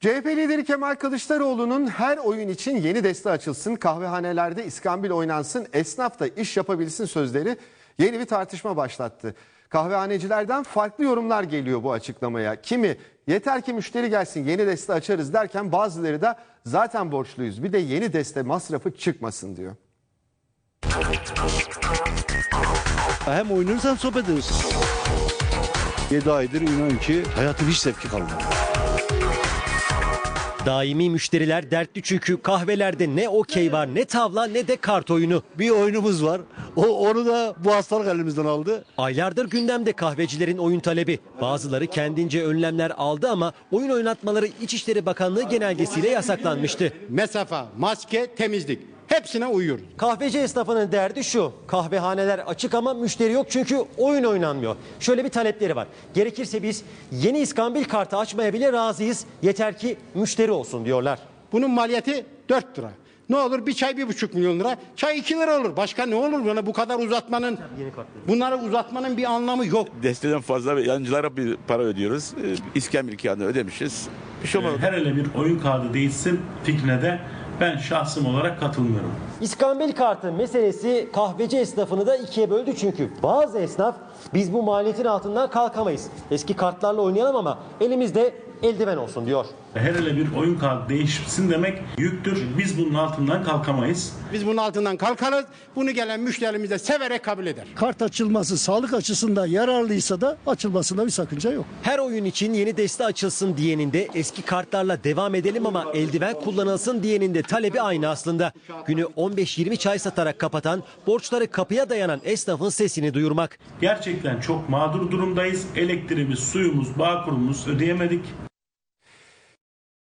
CHP lideri Kemal Kılıçdaroğlu'nun her oyun için yeni deste açılsın, kahvehanelerde iskambil oynansın, esnaf da iş yapabilsin sözleri yeni bir tartışma başlattı. Kahvehanecilerden farklı yorumlar geliyor bu açıklamaya. Kimi yeter ki müşteri gelsin yeni deste açarız derken bazıları da zaten borçluyuz bir de yeni deste masrafı çıkmasın diyor. Hem oynuyoruz hem sohbet ediyoruz. 7 aydır inan ki hayatın hiç zevki kalmadı. Daimi müşteriler dertli çünkü kahvelerde ne okey var ne tavla ne de kart oyunu. Bir oyunumuz var. O onu da bu hastalık elimizden aldı. Aylardır gündemde kahvecilerin oyun talebi. Bazıları kendince önlemler aldı ama oyun oynatmaları İçişleri Bakanlığı genelgesiyle yasaklanmıştı. mesafe, maske, temizlik hepsine uyuyoruz. Kahveci esnafının derdi şu. Kahvehaneler açık ama müşteri yok çünkü oyun oynanmıyor. Şöyle bir talepleri var. Gerekirse biz yeni iskambil kartı açmaya bile razıyız. Yeter ki müşteri olsun diyorlar. Bunun maliyeti 4 lira. Ne olur bir çay bir buçuk milyon lira. Çay 2 lira olur. Başka ne olur? Yani bu kadar uzatmanın bunları uzatmanın bir anlamı yok. Desteden fazla yancılara bir para ödüyoruz. Ee, İskambil kağıdını ödemişiz. Bir şey olmadı. her hele bir oyun kağıdı değilsin fikrine de ben şahsım olarak katılmıyorum. İskambil kartı meselesi kahveci esnafını da ikiye böldü çünkü bazı esnaf biz bu maliyetin altından kalkamayız. Eski kartlarla oynayalım ama elimizde eldiven olsun diyor. Her hele bir oyun kağıdı değişsin demek yüktür. Biz bunun altından kalkamayız. Biz bunun altından kalkarız. Bunu gelen müşterimiz de severek kabul eder. kart açılması sağlık açısından yararlıysa da açılmasında bir sakınca yok. Her oyun için yeni deste açılsın diyenin de eski kartlarla devam edelim ama eldiven kullanılsın diyenin de talebi aynı aslında. Günü 15-20 çay satarak kapatan, borçları kapıya dayanan esnafın sesini duyurmak. Gerçekten çok mağdur durumdayız. Elektriğimiz, suyumuz, bağ kurumumuz ödeyemedik.